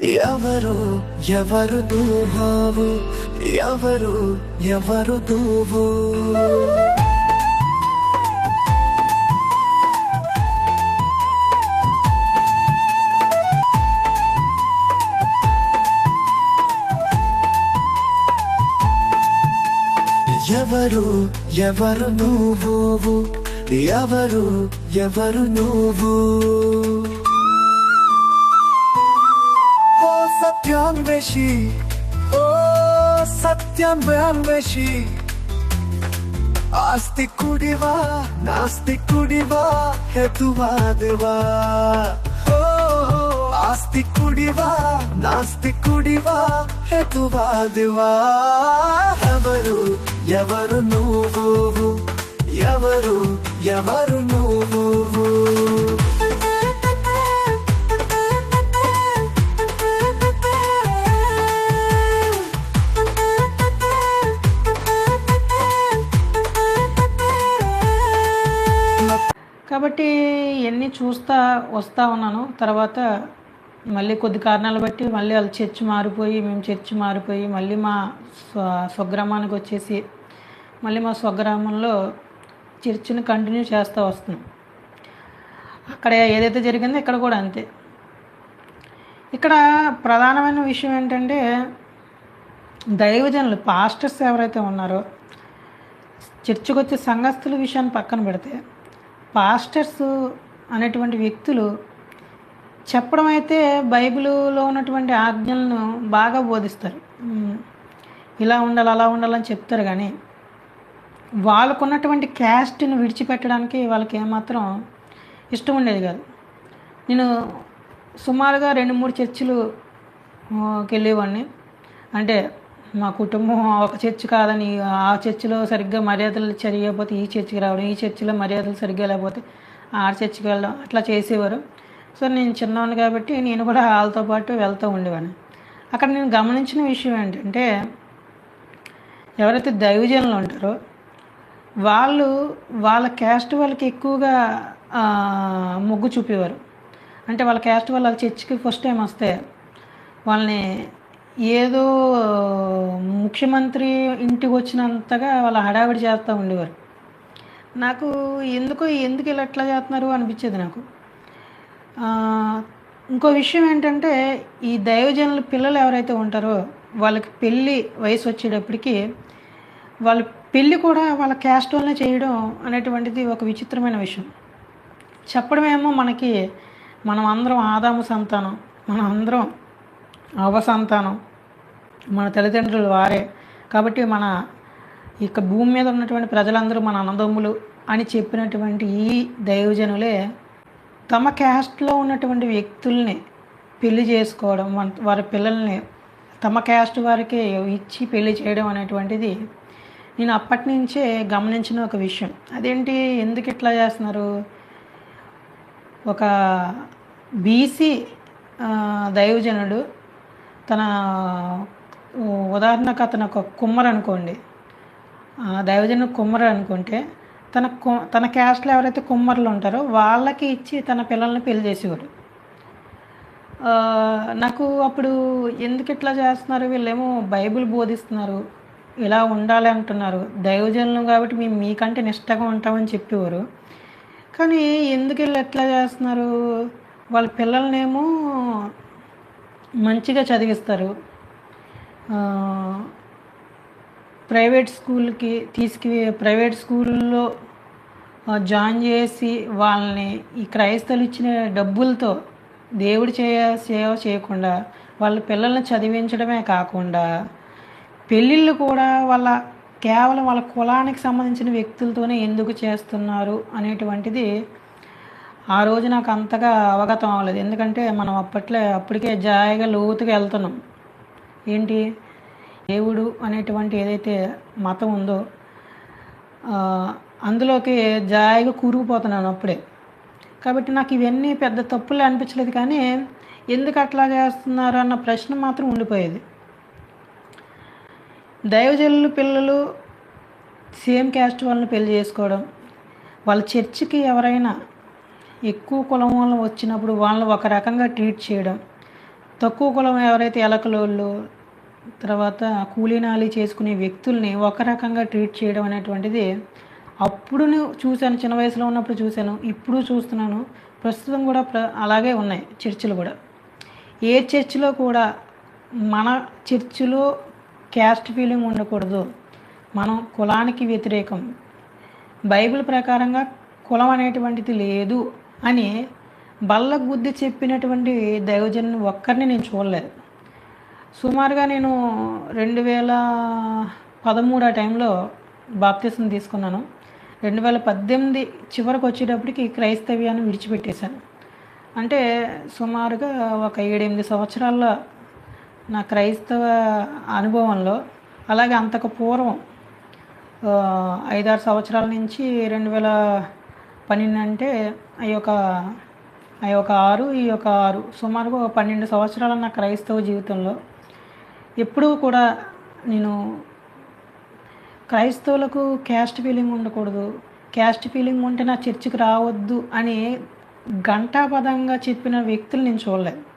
ఎవరు ఎవరు దూహావు ఎవరు ఎవరు దూవు ఎవరు ఎవరు నువ్వు? ఎవరు ఎవరు నువ్వు? సత్యాన్వేషి ఓ సత్యాన్వేషి ఆస్తికుడివా నాస్తికుడివా హేతువాదివా ఓ ఆస్తికుడివా నాస్తికుడివా హేతువాదివా ఎవరు ఎవరు నువ్వు? ఎవరు ఎవరు నువ్వు? కాబట్టి ఇవన్నీ చూస్తా వస్తూ ఉన్నాను. తర్వాత మళ్ళీ కొద్ది కారణాలు బట్టి మళ్ళీ వాళ్ళ చర్చి మారిపోయి మేము చర్చి మారిపోయి మళ్ళీ మా స్వ స్వగ్రామానికి వచ్చేసి మళ్ళీ మా స్వగ్రామంలో చర్చిని కంటిన్యూ చేస్తూ వస్తున్నాం. అక్కడ ఏదైతే జరిగిందో ఇక్కడ కూడా అంతే. ఇక్కడ ప్రధానమైన విషయం ఏంటంటే దైవజనులు పాస్టర్స్ ఎవరైతే ఉన్నారో చర్చికి వచ్చే సంఘస్థుల విషయాన్ని పక్కన పెడితే పాస్టర్స్ అనేటువంటి వ్యక్తులు చెప్పడం అయితే బైబిల్లో ఉన్నటువంటి ఆజ్ఞలను బాగా బోధిస్తారు. ఇలా ఉండాలి అలా ఉండాలని చెప్తారు కానీ వాళ్ళకున్నటువంటి క్యాస్ట్ని విడిచిపెట్టడానికి వాళ్ళకి ఏమాత్రం ఇష్టం ఉండేది కాదు. నేను సుమారుగా రెండు మూడు చర్చిలు వెళ్ళేవాడిని అంటే మా కుటుంబం ఒక చర్చి కాదని ఆ చర్చిలో సరిగ్గా మర్యాదలు చరియకపోతే ఈ చర్చికి రావడం ఈ చర్చిలో మర్యాదలు సరిగ్గా లేకపోతే ఆ చర్చికి వెళ్ళడం అట్లా చేసేవారు. సో నేను చిన్నవాడిని కాబట్టి నేను కూడా వాళ్ళతో పాటు వెళ్తూ ఉండేవాడిని. అక్కడ నేను గమనించిన విషయం ఏంటంటే ఎవరైతే దైవజనులు ఉంటారో వాళ్ళు వాళ్ళ క్యాస్ట్ వాళ్ళకి ఎక్కువగా మొగ్గు చూపేవారు. అంటే వాళ్ళ క్యాస్ట్ వాళ్ళ చర్చికి ఫస్ట్ టైం వస్తే వాళ్ళని ఏదో ముఖ్యమంత్రి ఇంటికి వచ్చినంతగా వాళ్ళ హడావిడి చేస్తూ ఉండేవారు. నాకు ఎందుకు ఎందుకు ఇలా ఎట్లా చేస్తున్నారు అనిపించేది నాకు. ఇంకో విషయం ఏంటంటే ఈ దైవజనుల పిల్లలు ఎవరైతే ఉంటారో వాళ్ళకి పెళ్ళి వయసు వచ్చేటప్పటికి వాళ్ళ పెళ్ళి కూడా వాళ్ళ క్యాస్ట్ వల్లనే చేయడం అనేటువంటిది ఒక విచిత్రమైన విషయం. చెప్పడమేమో మనకి మనం అందరం ఆదాము సంతానం మనం అందరం అవ సంతానం మన తల్లిదండ్రులు వారే. కాబట్టి మన ఇక భూమి మీద ఉన్నటువంటి ప్రజలందరూ మన అన్నదమ్ములు అని చెప్పినటువంటి ఈ దైవజనులే తమ క్యాస్ట్లో ఉన్నటువంటి వ్యక్తుల్ని పెళ్ళి చేసుకోవడం వారి పిల్లల్ని తమ క్యాస్ట్ వారికి ఇచ్చి పెళ్ళి చేయడం అనేటువంటిది నేను అప్పటి నుంచే గమనించిన ఒక విషయం. అదేంటి? ఎందుకు ఇట్లా చేస్తున్నారు? ఒక బీసీ దైవజనుడు తన ఉదాహరణకు అతను ఒక కుమ్మర్ అనుకోండి. ఆ, దైవజనుడు కుమ్మరు అనుకుంటే తన కు- తన క్యాస్ట్లో ఎవరైతే కుమ్మరులు ఉంటారో వాళ్ళకి ఇచ్చి తన పిల్లల్ని పెళ్ళి చేసేవాడు. నాకు అప్పుడు ఎందుకు ఇట్లా చేస్తున్నారు? వీళ్ళేమో బైబిల్ బోధిస్తున్నారు. ఇలా ఉండాలి అంటున్నారు. దైవజనులు కాబట్టి మేము మీకంటే నిష్టగా ఉంటామని చెప్పేవారు. కానీ ఎందుకు వీళ్ళు ఎట్లా చేస్తున్నారు? వాళ్ళ పిల్లల్నేమో మంచిగా చదివిస్తారు. ప్రైవేట్ స్కూల్కి తీసుకు ప్రైవేట్ స్కూల్లో జాయిన్ చేసి వాళ్ళని ఈ క్రైస్తవులు ఇచ్చిన డబ్బులతో దేవుడు చేయ సేవ చేయకుండా వాళ్ళ పిల్లల్ని చదివించడమే కాకుండా పెళ్ళిళ్ళు కూడా వాళ్ళ కేవలం వాళ్ళ కులానికి సంబంధించిన వ్యక్తులతోనే ఎందుకు చేస్తున్నారు అనేటువంటిది ఆ రోజు నాకు అంతగా అవగతం అవ్వలేదు. ఎందుకంటే మనం అప్పట్లో అప్పటికే జాయిగా లోతుగా వెళ్తున్నాం. ఏంటి? దేవుడు అనేటువంటి ఏదైతే మతం ఉందో అందులోకి జాయిగా కూరుకుపోతున్నాను అప్పుడే. కాబట్టి నాకు ఇవన్నీ పెద్ద తప్పులే అనిపించలేదు కానీ ఎందుకు అట్లా చేస్తున్నారు అన్న ప్రశ్న మాత్రం ఉండిపోయేది. దైవజనులు పిల్లలు సేమ్ క్యాస్ట్ వాళ్ళని పెళ్ళి చేసుకోవడం వాళ్ళ చర్చికి ఎవరైనా ఎక్కువ కులం వాళ్ళు వచ్చినప్పుడు వాళ్ళని ఒక రకంగా ట్రీట్ చేయడం తక్కువ కులం ఎవరైతే ఎలకలోళ్ళు తర్వాత కూలీనాలి చేసుకునే వ్యక్తుల్ని ఒక రకంగా ట్రీట్ చేయడం అనేటువంటిది అప్పుడు చూశాను చిన్న వయసులో ఉన్నప్పుడు చూశాను ఇప్పుడు చూస్తున్నాను. ప్రస్తుతం కూడా ప్ర- అలాగే ఉన్నాయి చర్చిలు కూడా. ఏ చర్చిలో కూడా మన చర్చిలో క్యాస్ట్ ఫీలింగ్ ఉండకూడదు. మనం కులానికి వ్యతిరేకం. బైబిల్ ప్రకారంగా కులం అనేటువంటిది లేదు అని బల్ల బుద్ధి చెప్పినటువంటి దైవజన్ ఒక్కరిని నేను చూడలేదు. సుమారుగా నేను రెండు వేల పదమూడు ఆ టైంలో బాప్తిసం తీసుకున్నాను. రెండు వేల పద్దెనిమిది చివరికి వచ్చేటప్పటికి క్రైస్తవ్యాన్ని విడిచిపెట్టేశాను. అంటే సుమారుగా ఒక ఏడెనిమిది సంవత్సరాల్లో నా క్రైస్తవ అనుభవంలో అలాగే అంతకు పూర్వం ఐదారు సంవత్సరాల నుంచి రెండు వేల పన్నెండు అంటే ఈ యొక్క ఆ ఒక ఆరు ఈ యొక్క ఆరు. సుమారుగా ఒక పన్నెండు సంవత్సరాల నా క్రైస్తవ జీవితంలో. ఎప్పుడూ కూడా నేను క్రైస్తవులకు క్యాస్ట్ ఫీలింగ్ ఉండకూడదు. క్యాస్ట్ ఫీలింగ్ ఉంటే నా చర్చికి రావద్దు అని ఘంటాపదంగా చెప్పిన వ్యక్తులు నేను చూడలేదు